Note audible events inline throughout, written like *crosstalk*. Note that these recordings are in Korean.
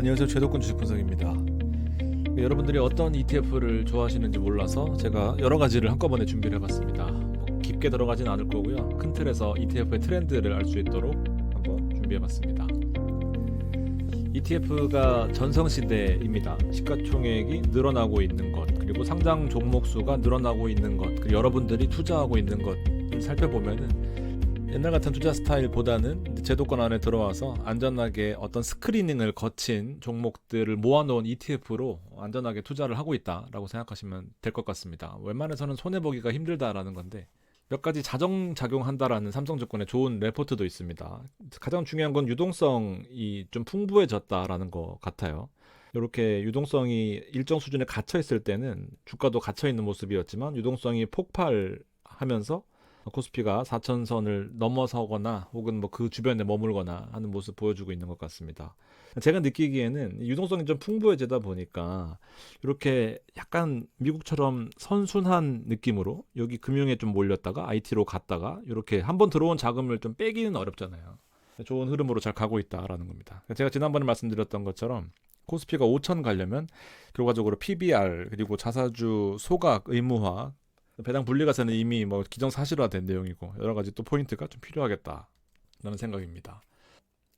안녕하세요. 최덕군 주식 분석입니다. 여러분들이 어떤 ETF를 좋아하시는지 몰라서 제가 여러 가지를 한꺼번에 준비를 해봤습니다. 뭐 깊게 들어가진 않을 거고요. 큰 틀에서 ETF의 트렌드를 알 수 있도록 한번 준비해봤습니다. ETF가 전성시대입니다. 시가총액이 늘어나고 있는 것, 그리고 상장 종목 수가 늘어나고 있는 것, 그리고 여러분들이 투자하고 있는 것을 살펴보면은 옛날 같은 투자 스타일보다는 제도권 안에 들어와서 안전하게 어떤 스크리닝을 거친 종목들을 모아놓은 ETF로 안전하게 투자를 하고 있다라고 생각하시면 될 것 같습니다. 웬만해서는 손해 보기가 힘들다라는 건데 몇 가지 자정 작용한다라는 삼성증권의 좋은 레포트도 있습니다. 가장 중요한 건 유동성이 좀 풍부해졌다라는 것 같아요. 이렇게 유동성이 일정 수준에 갇혀 있을 때는 주가도 갇혀 있는 모습이었지만 유동성이 폭발하면서 코스피가 4천선을 넘어서거나 혹은 뭐 그 주변에 머물거나 하는 모습 보여주고 있는 것 같습니다. 제가 느끼기에는 유동성이 좀 풍부해지다 보니까 이렇게 약간 미국처럼 선순한 느낌으로 여기 금융에 좀 몰렸다가 IT로 갔다가 이렇게 한번 들어온 자금을 좀 빼기는 어렵잖아요. 좋은 흐름으로 잘 가고 있다라는 겁니다. 제가 지난번에 말씀드렸던 것처럼 코스피가 5천 가려면 결과적으로 PBR 그리고 자사주 소각 의무화 배당 분리가세는 이미 뭐 기정사실화된 내용이고 여러 가지 또 포인트가 좀 필요하겠다라는 생각입니다.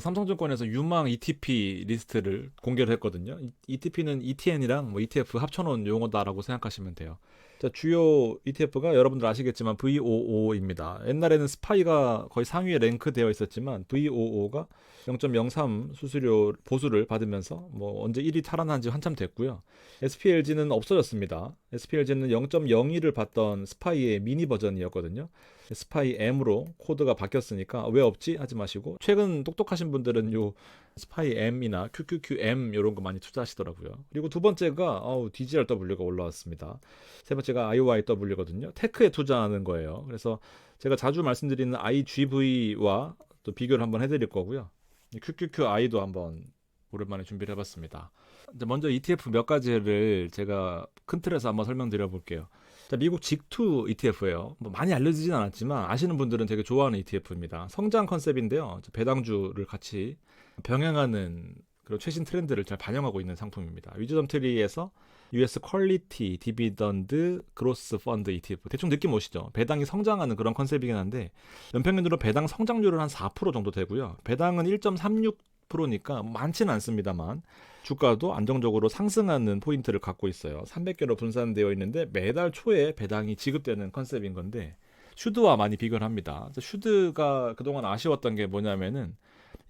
삼성증권에서 유망 ETP 리스트를 공개를 했거든요. ETP는 ETN이랑 뭐 ETF 합쳐놓은 용어다라고 생각하시면 돼요. 자, 주요 ETF가 여러분들 아시겠지만 VOO입니다. 옛날에는 스파이가 거의 상위에 랭크되어 있었지만 VOO가 0.03 수수료 보수를 받으면서 뭐 언제 1위 탈환한 지 한참 됐고요. SPLG는 없어졌습니다. SPLG는 0.02를 받던 스파이의 미니 버전이었거든요. 스파이 M으로 코드가 바뀌었으니까 왜 없지 하지 마시고 최근 똑똑하신 분들은 요 스파이 M이나 QQQM 이런 거 많이 투자하시더라고요. 그리고 두 번째가 어우, DGRW가 올라왔습니다. 세 번째가 IOIW거든요. 테크에 투자하는 거예요. 그래서 제가 자주 말씀드리는 IGV와 또 비교를 한번 해드릴 거고요. QQQI도 한번 오랜만에 준비를 해봤습니다. 먼저 ETF 몇 가지를 제가 큰 틀에서 한번 설명드려 볼게요. 자, 미국 직투 ETF예요. 뭐 많이 알려지진 않았지만 아시는 분들은 되게 좋아하는 ETF입니다. 성장 컨셉인데요. 배당주를 같이 병행하는 그리고 최신 트렌드를 잘 반영하고 있는 상품입니다. 위즈덤 트리에서 US 퀄리티 디비던드 그로스 펀드 ETF 대충 느낌 오시죠? 배당이 성장하는 그런 컨셉이긴 한데 연평균으로 배당 성장률은 한 4% 정도 되고요. 배당은 1.36%니까 많지는 않습니다만 주가도 안정적으로 상승하는 포인트를 갖고 있어요. 300개로 분산되어 있는데 매달 초에 배당이 지급되는 컨셉인 건데 슈드와 많이 비교를 합니다. 슈드가 그동안 아쉬웠던 게 뭐냐면은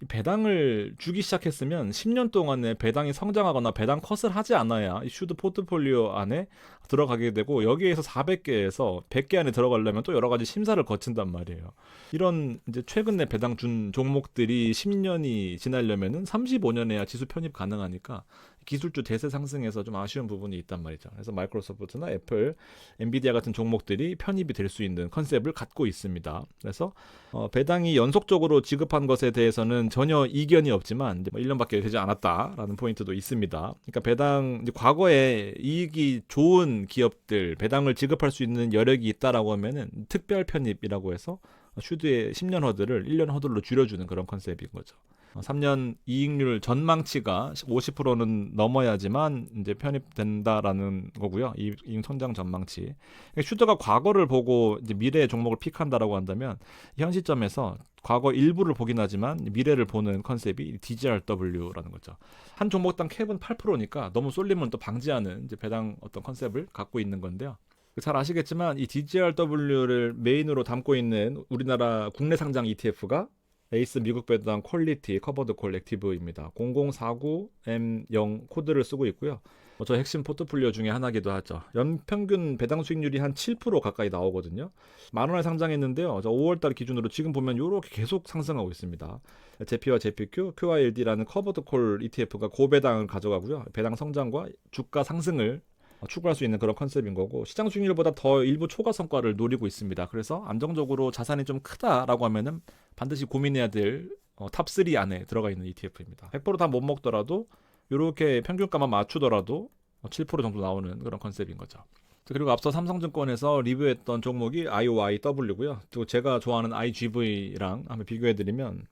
배당을 주기 시작했으면 10년 동안에 배당이 성장하거나 배당 컷을 하지 않아야 이 슈드 포트폴리오 안에 들어가게 되고 여기에서 400개에서 100개 안에 들어가려면 또 여러 가지 심사를 거친단 말이에요. 이런 이제 최근에 배당 준 종목들이 10년이 지나려면은 35년에야 지수 편입 가능하니까 기술주 대세 상승에서 좀 아쉬운 부분이 있단 말이죠. 그래서 마이크로소프트나 애플, 엔비디아 같은 종목들이 편입이 될 수 있는 컨셉을 갖고 있습니다. 그래서 어, 배당이 연속적으로 지급한 것에 대해서는 전혀 이견이 없지만 이제 뭐 1년밖에 되지 않았다라는 포인트도 있습니다. 그러니까 배당 과거에 이익이 좋은 기업들 배당을 지급할 수 있는 여력이 있다라고 하면은 특별 편입이라고 해서 슈드의 10년 허들을 1년 허들로 줄여주는 그런 컨셉인 거죠. 3년 이익률 전망치가 50%는 넘어야지만 이제 편입된다라는 거고요. 이익 성장 전망치. 슈더가 과거를 보고 이제 미래의 종목을 픽한다라고 한다면 현 시점에서 과거 일부를 보긴 하지만 미래를 보는 컨셉이 DGRW라는 거죠. 한 종목당 캡은 8%니까 너무 쏠림은 또 방지하는 이제 배당 어떤 컨셉을 갖고 있는 건데요. 잘 아시겠지만 이 DGRW를 메인으로 담고 있는 우리나라 국내 상장 ETF가 에이스 미국 배당 퀄리티 커버드 콜렉티브입니다. 0049M0 코드를 쓰고 있고요. 뭐저 핵심 포트폴리오 중에 하나기도 하죠. 연평균 배당 수익률이 한 7% 가까이 나오거든요. 만 원에 상장했는데요. 저 5월달 기준으로 지금 보면 이렇게 계속 상승하고 있습니다. 제피와 제피큐, QILD라는 커버드 콜 ETF가 고배당을 가져가고요. 배당 성장과 주가 상승을 추구할 수 있는 그런 컨셉인 거고 시장 수익률보다 더 일부 초과 성과를 노리고 있습니다. 그래서 안정적으로 자산이 좀 크다라고 하면은 반드시 고민해야 될 어, 탑3 안에 들어가 있는 ETF입니다. 100%다 못 먹더라도 이렇게 평균가만 맞추더라도 7% 정도 나오는 그런 컨셉인 거죠. 그리고 앞서 삼성증권에서 리뷰했던 종목이 IOIW고요. 또 제가 좋아하는 IGV랑 한번 비교해드리면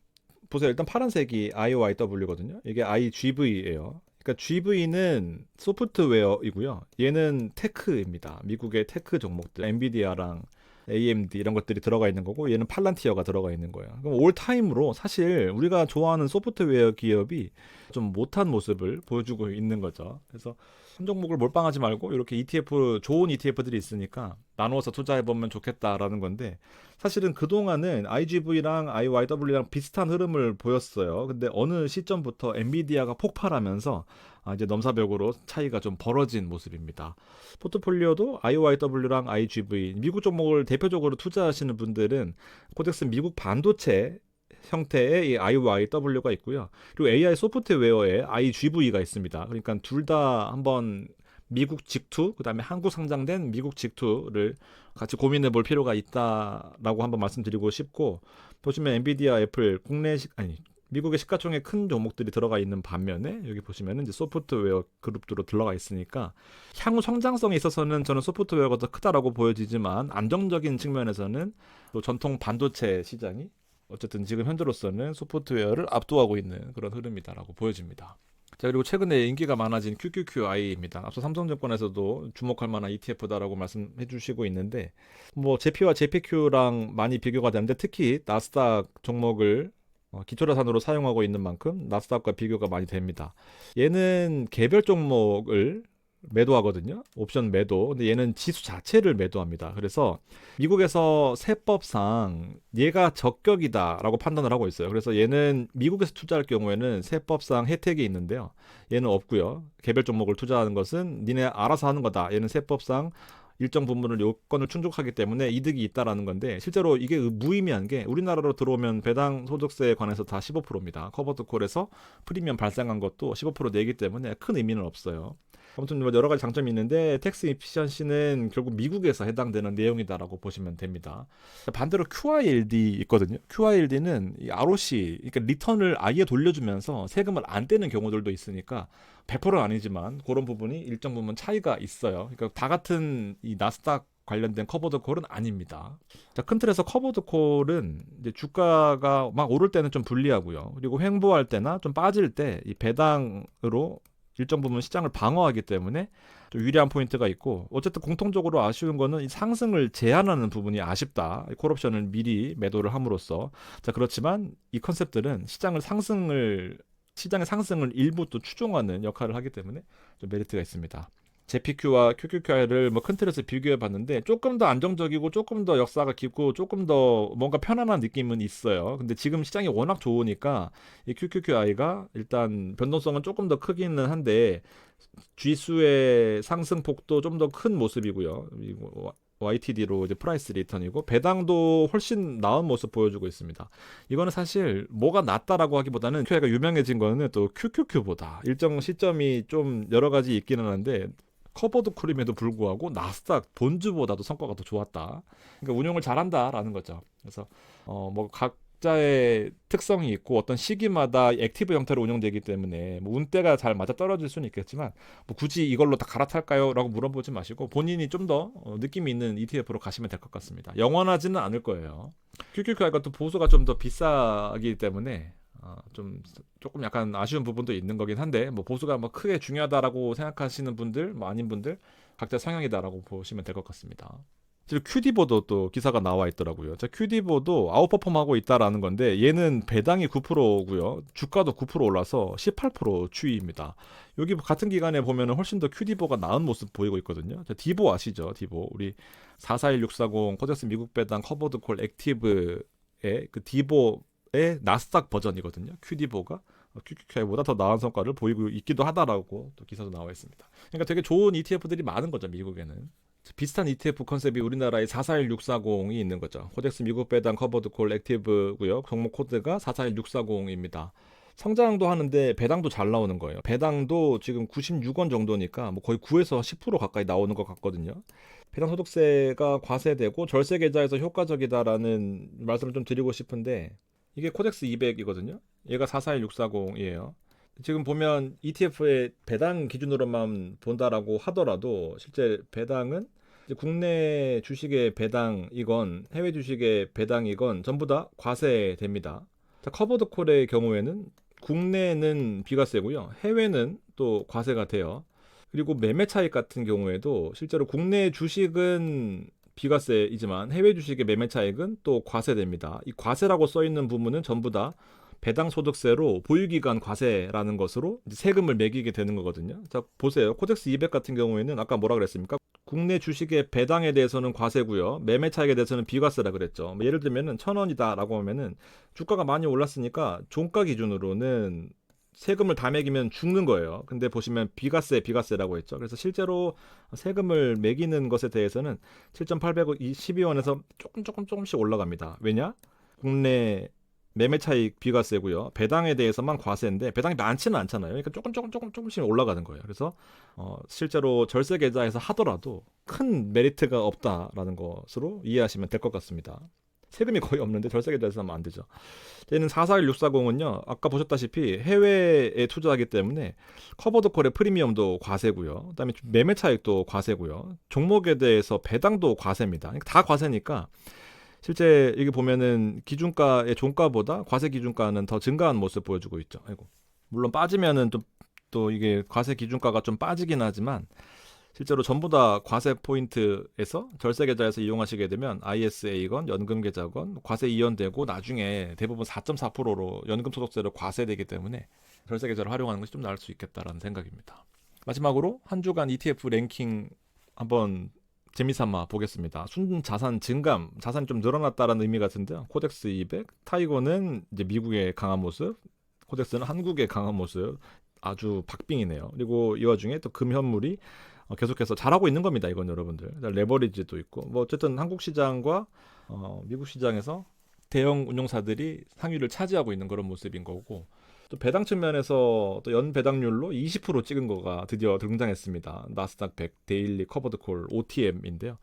보세요. 일단 파란색이 IOIW거든요. 이게 IGV예요. 그러니까 GV는 소프트웨어이고요. 얘는 테크입니다. 미국의 테크 종목들, 엔비디아랑 AMD 이런 것들이 들어가 있는 거고 얘는 팔란티어가 들어가 있는 거예요. 그럼 올 타임으로 사실 우리가 좋아하는 소프트웨어 기업이 좀 못한 모습을 보여주고 있는 거죠. 그래서 한 종목을 몰빵하지 말고 이렇게 ETF 좋은 ETF들이 있으니까 나누어서 투자해 보면 좋겠다라는 건데 사실은 그 동안은 IGV랑 IYW랑 비슷한 흐름을 보였어요. 근데 어느 시점부터 엔비디아가 폭발하면서 아, 이제 넘사벽으로 차이가 좀 벌어진 모습입니다. 포트폴리오도 IYW랑 IGV 미국 종목을 대표적으로 투자하시는 분들은 코덱스 미국 반도체 형태의 이 IYW가 있고요. 그리고 AI 소프트웨어에 IGV가 있습니다. 그러니까 둘 다 한번 미국 직투, 그다음에 한국 상장된 미국 직투를 같이 고민해 볼 필요가 있다라고 한번 말씀드리고 싶고 보시면 엔비디아, 애플 국내 시, 아니 미국의 시가총액 큰 종목들이 들어가 있는 반면에 여기 보시면은 이제 소프트웨어 그룹들로 들어가 있으니까 향후 성장성에 있어서는 저는 소프트웨어가 더 크다라고 보여지지만 안정적인 측면에서는 또 전통 반도체 시장이 어쨌든 지금 현재로서는 소프트웨어를 압도하고 있는 그런 흐름이다라고 보여집니다. 자 그리고 최근에 인기가 많아진 QQQI입니다. 앞서 삼성증권에서도 주목할 만한 ETF다라고 말씀해 주시고 있는데 뭐 제피와 제피Q랑 많이 비교가 되는데 특히 나스닥 종목을 어, 기초자산으로 사용하고 있는 만큼 나스닥과 비교가 많이 됩니다. 얘는 개별 종목을 매도하거든요. 옵션 매도. 근데 얘는 지수 자체를 매도합니다. 그래서 미국에서 세법상 얘가 적격이다라고 판단을 하고 있어요. 그래서 얘는 미국에서 투자할 경우에는 세법상 혜택이 있는데요. 얘는 없고요. 개별 종목을 투자하는 것은 니네 알아서 하는 거다. 얘는 세법상 일정 부분을 요건을 충족하기 때문에 이득이 있다라는 건데 실제로 이게 무의미한 게 우리나라로 들어오면 배당 소득세에 관해서 다 15%입니다. 커버드 콜에서 프리미엄 발생한 것도 15% 내기 때문에 큰 의미는 없어요. 아무튼 뭐 여러 가지 장점이 있는데 텍스 이피션시는 결국 미국에서 해당되는 내용이다라고 보시면 됩니다. 반대로 QILD 있거든요. QILD는 이 ROC, 그러니까 리턴을 아예 돌려주면서 세금을 안 떼는 경우들도 있으니까 100%는 아니지만 그런 부분이 일정 부분 차이가 있어요. 그러니까 다 같은 이 나스닥 관련된 커버드 콜은 아닙니다. 자, 큰 틀에서 커버드 콜은 이제 주가가 막 오를 때는 좀 불리하고요. 그리고 횡보할 때나 좀 빠질 때 이 배당으로 일정 부분 시장을 방어하기 때문에 좀 유리한 포인트가 있고 어쨌든 공통적으로 아쉬운 거는 이 상승을 제한하는 부분이 아쉽다. 콜옵션을 미리 매도를 함으로써 자 그렇지만 이 컨셉들은 시장을 상승을 시장의 상승을 일부 또 추종하는 역할을 하기 때문에 좀 메리트가 있습니다. JPQ와 QQQR을 뭐큰 틀에서 비교해 봤는데 조금 더 안정적이고 조금 더 역사가 깊고 조금 더 뭔가 편안한 느낌은 있어요. 근데 지금 시장이 워낙 좋으니까 이 QQQI가 일단 변동성은 조금 더 크기는 한데 지수의 상승폭도 좀 더 큰 모습이고요. 그리고 YTD로 이제 프라이스 리턴이고 배당도 훨씬 나은 모습 보여주고 있습니다. 이거는 사실 뭐가 낫다라고 하기보다는 QI가 유명해진 거는 또 QQQ보다 일정 시점이 좀 여러 가지 있기는 한데 커버드 크림에도 불구하고 나스닥 본주보다도 성과가 더 좋았다. 그러니까 운용을 잘한다라는 거죠. 그래서 어뭐 각 자의 특성이 있고 어떤 시기마다 액티브 형태로 운영되기 때문에 뭐 운대가 잘 맞아 떨어질 수는 있겠지만 뭐 굳이 이걸로 다 갈아탈까요?라고 물어보지 마시고 본인이 좀더 어, 느낌이 있는 ETF로 가시면 될 것 같습니다. 영원하지는 않을 거예요. QQQI가 또 보수가 좀 더 비싸기 때문에 어, 좀 조금 약간 아쉬운 부분도 있는 거긴 한데 뭐 보수가 뭐 크게 중요하다라고 생각하시는 분들 뭐 아닌 분들 각자 성향이다라고 보시면 될 것 같습니다. 지금 큐디보도 또 기사가 나와 있더라고요. 자, 큐디보도 아웃퍼폼하고 있다라는 건데 얘는 배당이 9%고요. 주가도 9% 올라서 18% 추이입니다. 여기 같은 기간에 보면은 훨씬 더 큐디보가 나은 모습 보이고 있거든요. 자, 디보 아시죠? 디보. 우리 441640 코덱스 미국 배당 커버드 콜 액티브의 그 디보 의 나스닥 버전이거든요. 큐디보가 QQQI보다 더 나은 성과를 보이고 있기도 하다라고 또 기사도 나와 있습니다. 그러니까 되게 좋은 ETF들이 많은 거죠, 미국에는. 비슷한 ETF 컨셉이 우리나라에 441640이 있는 거죠. 코덱스 미국 배당 커버드 콜 액티브고요. 종목 코드가 441640입니다. 성장도 하는데 배당도 잘 나오는 거예요. 배당도 지금 96원 정도니까 뭐 거의 9에서 10% 가까이 나오는 것 같거든요. 배당 소득세가 과세되고 절세 계좌에서 효과적이다라는 말씀을 좀 드리고 싶은데 이게 코덱스 200이거든요. 얘가 441,640이에요. 지금 보면 ETF의 배당 기준으로만 본다라고 하더라도 실제 배당은 국내 주식의 배당이건 해외 주식의 배당이건 전부 다 과세됩니다. 자, 커버드 콜의 경우에는 국내는 비과세고요. 해외는 또 과세가 돼요. 그리고 매매 차익 같은 경우에도 실제로 국내 주식은 비과세이지만 해외 주식의 매매 차익은 또 과세됩니다. 이 과세라고 써 있는 부분은 전부 다 배당 소득세로 보유기간 과세라는 것으로 세금을 매기게 되는 거거든요. 자, 보세요. 코덱스 200 같은 경우에는 아까 뭐라 그랬습니까? 국내 주식의 배당에 대해서는 과세고요. 매매 차익에 대해서는 비과세라 그랬죠. 뭐 예를 들면은 천 원이다라고 하면은 주가가 많이 올랐으니까 종가 기준으로는 세금을 다 매기면 죽는 거예요. 근데 보시면 비과세, 비과세라고 했죠. 그래서 실제로 세금을 매기는 것에 대해서는 7,812원에서 조금 조금 조금씩 올라갑니다. 왜냐? 국내 매매 차익 비과세고요. 배당에 대해서만 과세인데 배당이 많지는 않잖아요. 그러니까 조금 조금 조금 조금씩 올라가는 거예요. 그래서 어, 실제로 절세 계좌에서 하더라도 큰 메리트가 없다라는 것으로 이해하시면 될 것 같습니다. 세금이 거의 없는데 절세 계좌에서 하면 안 되죠. 얘는 441640은요. 아까 보셨다시피 해외에 투자하기 때문에 커버드 콜의 프리미엄도 과세고요. 그다음에 매매 차익도 과세고요. 종목에 대해서 배당도 과세입니다. 그러니까 다 과세니까 실제 여기 보면은 기준가의 종가보다 과세 기준가는 더 증가한 모습 보여주고 있죠. 아이고. 물론 빠지면은 또, 또 이게 과세 기준가가 좀 빠지긴 하지만 실제로 전부 다 과세 포인트에서 절세 계좌에서 이용하시게 되면 ISA건 연금 계좌건 과세 이연되고 나중에 대부분 4.4%로 연금 소득세로 과세되기 때문에 절세 계좌를 활용하는 것이 좀 나을 수 있겠다라는 생각입니다. 마지막으로 한 주간 ETF 랭킹 한번 재미삼아 보겠습니다. 순 자산 증감, 자산이 좀 늘어났다라는 의미 같은데요. 코덱스 200, 타이거는 이제 미국의 강한 모습, 코덱스는 한국의 강한 모습, 아주 박빙이네요. 그리고 이 와중에 또 금현물이 어, 계속해서 잘하고 있는 겁니다. 이건 여러분들 레버리지도 있고 뭐 어쨌든 한국 시장과 어, 미국 시장에서 대형 운용사들이 상위를 차지하고 있는 그런 모습인 거고 또 배당 측면에서 또 연 배당률로 20% 찍은 거가 드디어 등장했습니다. 나스닥 100 데일리 커버드 콜 OTM인데요.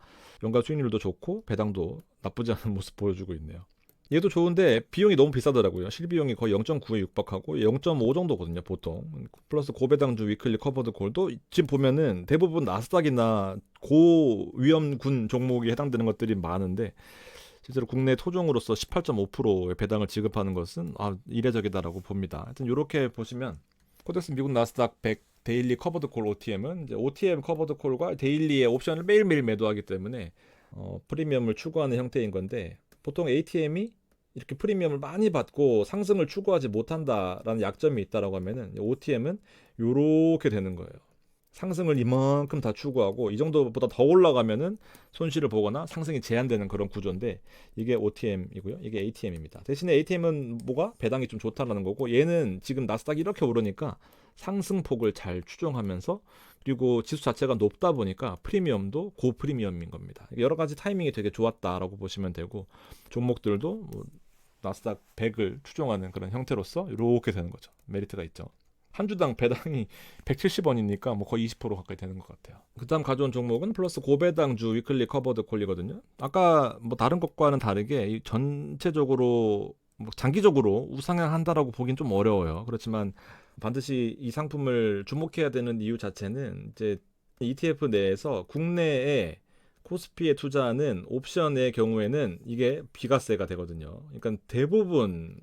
연간 수익률도 좋고 배당도 나쁘지 않은 *laughs* 모습 보여주고 있네요. 얘도 좋은데 비용이 너무 비싸더라고요. 실비용이 거의 0.9에 육박하고 0.5 정도거든요, 보통. 플러스 고배당주 위클리 커버드 콜도 지금 보면은 대부분 나스닥이나 고위험군 종목이 해당되는 것들이 많은데 실제로 국내 토종으로서 18.5%의 배당을 지급하는 것은 아, 이례적이다라고 봅니다. 하여튼 이렇게 보시면 코덱스 미국 나스닥 100 데일리 커버드 콜 OTM은 이제 OTM 커버드 콜과 데일리의 옵션을 매일매일 매도하기 때문에 어, 프리미엄을 추구하는 형태인 건데 보통 ATM이 이렇게 프리미엄을 많이 받고 상승을 추구하지 못한다라는 약점이 있다라고 하면은 OTM은 요렇게 되는 거예요. 상승을 이만큼 다 추구하고 이 정도보다 더 올라가면은 손실을 보거나 상승이 제한되는 그런 구조인데 이게 OTM이고요. 이게 ATM입니다. 대신에 ATM은 뭐가 배당이 좀 좋다라는 거고 얘는 지금 나스닥이 이렇게 오르니까 상승폭을 잘 추정하면서 그리고 지수 자체가 높다 보니까 프리미엄도 고프리미엄인 겁니다. 여러 가지 타이밍이 되게 좋았다라고 보시면 되고 종목들도 뭐 나스닥 100을 추종하는 그런 형태로서 이렇게 되는 거죠. 메리트가 있죠. 한 주당 배당이 *laughs* 170원이니까 뭐 거의 20% 가까이 되는 것 같아요. 그다음 가져온 종목은 플러스 고배당주 위클리 커버드 콜이거든요. 아까 뭐 다른 것과는 다르게 전체적으로 뭐 장기적으로 우상향한다라고 보긴 좀 어려워요. 그렇지만 반드시 이 상품을 주목해야 되는 이유 자체는 이제 ETF 내에서 국내에 코스피에 투자하는 옵션의 경우에는 이게 비과세가 되거든요. 그러니까 대부분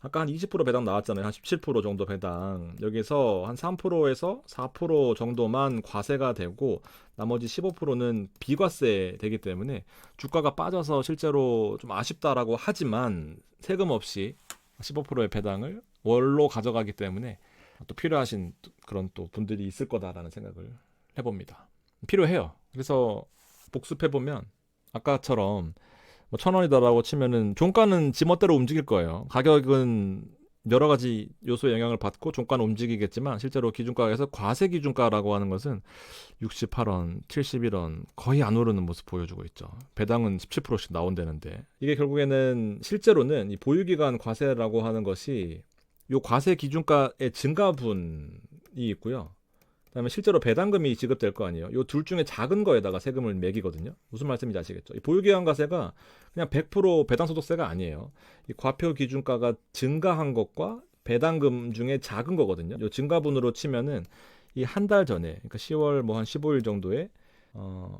아까 한 20% 배당 나왔잖아요. 한 17% 정도 배당. 여기서 한 3%에서 4% 정도만 과세가 되고 나머지 15%는 비과세 되기 때문에 주가가 빠져서 실제로 좀 아쉽다라고 하지만 세금 없이 15%의 배당을 월로 가져가기 때문에 또 필요하신 그런 또 분들이 있을 거다라는 생각을 해봅니다. 필요해요. 그래서 복습해 보면 아까처럼 뭐 천 원이다라고 치면은 종가는 지멋대로 움직일 거예요. 가격은 여러 가지 요소의 영향을 받고 종가는 움직이겠지만 실제로 기준가에서 과세 기준가라고 하는 것은 68원, 71원 거의 안 오르는 모습 보여주고 있죠. 배당은 17%씩 나온다는데 이게 결국에는 실제로는 이 보유기간 과세라고 하는 것이 요 과세 기준가의 증가분이 있고요. 그다음에 실제로 배당금이 지급될 거 아니에요. 요 둘 중에 작은 거에다가 세금을 매기거든요. 무슨 말씀인지 아시겠죠? 이 보유기간과세가 그냥 100% 배당소득세가 아니에요. 이 과표 기준가가 증가한 것과 배당금 중에 작은 거거든요. 요 증가분으로 치면은 이 한 달 전에, 그러니까 10월 뭐 한 15일 정도에 어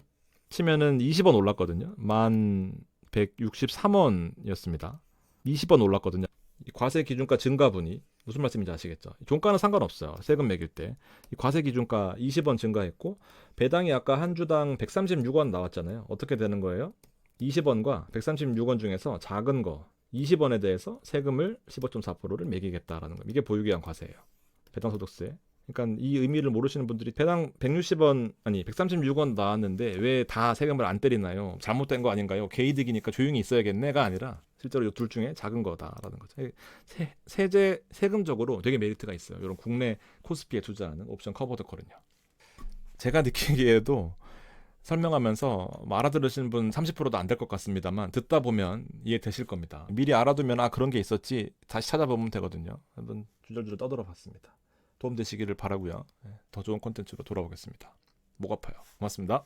치면은 20원 올랐거든요. 만 163원이었습니다. 20원 올랐거든요. 이 과세 기준가 증가분이 무슨 말씀인지 아시겠죠? 종가는 상관없어요. 세금 매길 때. 이 과세 기준가 20원 증가했고 배당이 아까 한 주당 136원 나왔잖아요. 어떻게 되는 거예요? 20원과 136원 중에서 작은 거 20원에 대해서 세금을 15.4%를 매기겠다라는 거예요. 이게 보유기한 과세예요. 배당소득세. 그러니까 이 의미를 모르시는 분들이 배당 160원 아니 136원 나왔는데 왜 다 세금을 안 때리나요? 잘못된 거 아닌가요? 개이득이니까 조용히 있어야겠네가 아니라 실제로 이 둘 중에 작은 거다라는 거죠. 세, 세제 세금적으로 되게 메리트가 있어요. 이런 국내 코스피에 투자하는 옵션 커버드 컬은요. 제가 느끼기에도 설명하면서 뭐 알아들으시는 분 30%도 안 될 것 같습니다만 듣다 보면 이해되실 겁니다. 미리 알아두면 아 그런 게 있었지 다시 찾아보면 되거든요. 한번 줄줄줄 떠들어 봤습니다. 도움 되시기를 바라고요. 네, 더 좋은 콘텐츠로 돌아오겠습니다. 목 아파요. 고맙습니다.